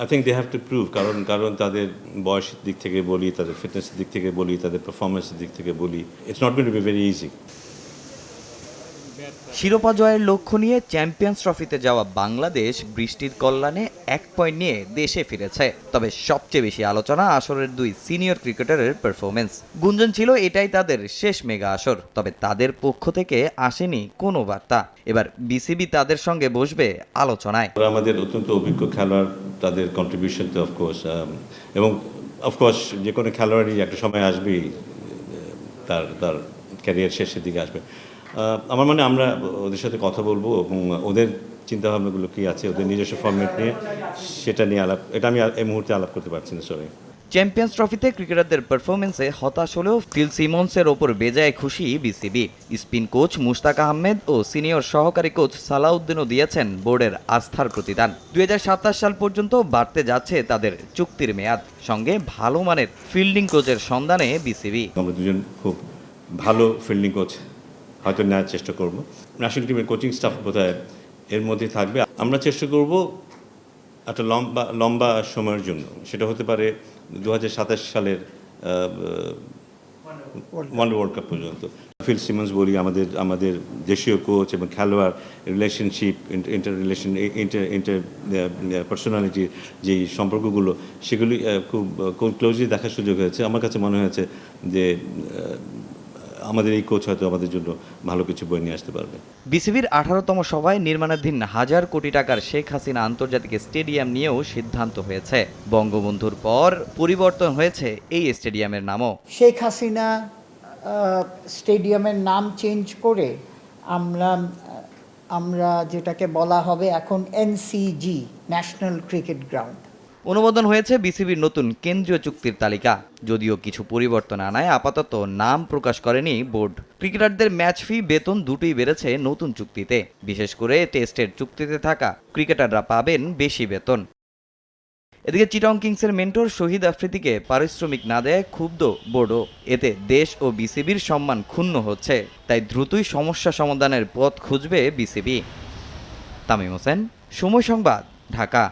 I think they have to prove কারণ কারণ তাদের বয়সের দিক থেকে বলি তাদের ফিটনেসের দিক থেকে বলি তাদের পারফরমেন্সের দিক থেকে বলি it's not to be very easy শিরোপা জয়ের লক্ষ্য নিয়ে চ্যাম্পিয়ন্স ট্রফিতে যাওয়া বাংলাদেশ বৃষ্টির কল্যাণে এক পয়েন্ট নিয়ে দেশে ফিরেছে। তবে সবচেয়ে বেশি আলোচনা আসরের দুই সিনিয়র ক্রিকেটারের পারফরমেন্স গুঞ্জন ছিল এটাই তাদের শেষ মেগা আসর তবে তাদের পক্ষ থেকে আসেনি কোনো বার্তা। এবার বিসিবি তাদের সঙ্গে বসবে আলোচনায়। আমাদের অত্যন্ত অভিজ্ঞ খেলোয়াড় তাদের কন্ট্রিবিউশন তো অফকোর্স এবং অফকোর্স যে কোনো খেলোয়াড়ই একটা সময় আসবেই তার তার ক্যারিয়ার শেষের দিকে আসবে। আমার মানে আমরা ওদের সাথে কথা বলব এবং ওদের চিন্তাভাবনাগুলো কী আছে, ওদের নিজস্ব ফর্মেট নিয়ে সেটা নিয়ে আলাপ, এটা আমি এই মুহূর্তে আলাপ করতে পারছি না সরি চ্যাম্পিয়ন্স ট্রফিতে ক্রিকেটারদের পারফরমেন্সে হতাশ হলেও ফিল সিমন্সের ওপর বেজায় খুশি BCB. Spin coach Mushtaq Ahmed ও সিনিয়র সহকারী কোচ সালাউদ্দিনও দিয়েছেন বোর্ডের আস্থার প্রতিদান। দুই সাল পর্যন্ত বাড়তে যাচ্ছে তাদের চুক্তির মেয়াদ। সঙ্গে ভালো মানের ফিল্ডিং কোচের সন্ধানে বিসিবি। দুজন খুব ভালো ফিল্ডিং কোচ হয়তো নেওয়ার চেষ্টা করব। ন্যাশনাল টিমের কোচিং স্টাফ বোধহয় এর মধ্যে থাকবে। আমরা চেষ্টা করব একটা লম্বা লম্বা সময়ের জন্য। সেটা হতে পারে দু হাজার সাতাশ সালের ওয়ান ওয়ার্ল্ড কাপ পর্যন্ত। ফিল সিমন্স বলি আমাদের আমাদের দেশীয় কোচ এবং খেলোয়াড় relationship inter relation inter inter পার্সোনালিটির যেই সম্পর্কগুলো সেগুলি খুব ক্লোজলি দেখার সুযোগ হয়েছে। আমার কাছে মনে হয়েছে যে আমাদের এই কোচ হয়তো আমাদের জন্য ভালো কিছু বই নিয়ে আসতে পারবে। বিসিবির আঠারোতম সভায় নির্মাণাধীন হাজার কোটি টাকার শেখ হাসিনা আন্তর্জাতিক স্টেডিয়াম নিয়েও সিদ্ধান্ত হয়েছে। বঙ্গবন্ধুর পর পরিবর্তন হয়েছে এই স্টেডিয়ামের নামও। শেখ হাসিনা স্টেডিয়ামের নাম চেঞ্জ করে আমরা আমরা যেটাকে বলা হবে এখন এনসিজি ন্যাশনাল ক্রিকেট গ্রাউন্ড। অনুমোদন হয়েছে বিসিবির নতুন কেন্দ্রীয় চুক্তির তালিকা। যদিও কিছু পরিবর্তন আনায় আপাতত নাম প্রকাশ করেনি বোর্ড। ক্রিকেটারদের ম্যাচ ফি, বেতন দুটোই বেড়েছে নতুন চুক্তিতে। বিশেষ করে টেস্টের চুক্তিতে থাকা ক্রিকেটাররা পাবেন বেশি বেতন। এদিকে চিটং কিংসের মেন্টর শহীদ আফ্রিদিকে পারিশ্রমিক না দেয় ক্ষুব্ধ বোর্ডও। এতে দেশ ও বিসিবির সম্মান ক্ষুণ্ণ হচ্ছে। তাই দ্রুতই সমস্যা সমাধানের পথ খুঁজবে বিসিবি। তামিম হোসেন, সময় সংবাদ, ঢাকা।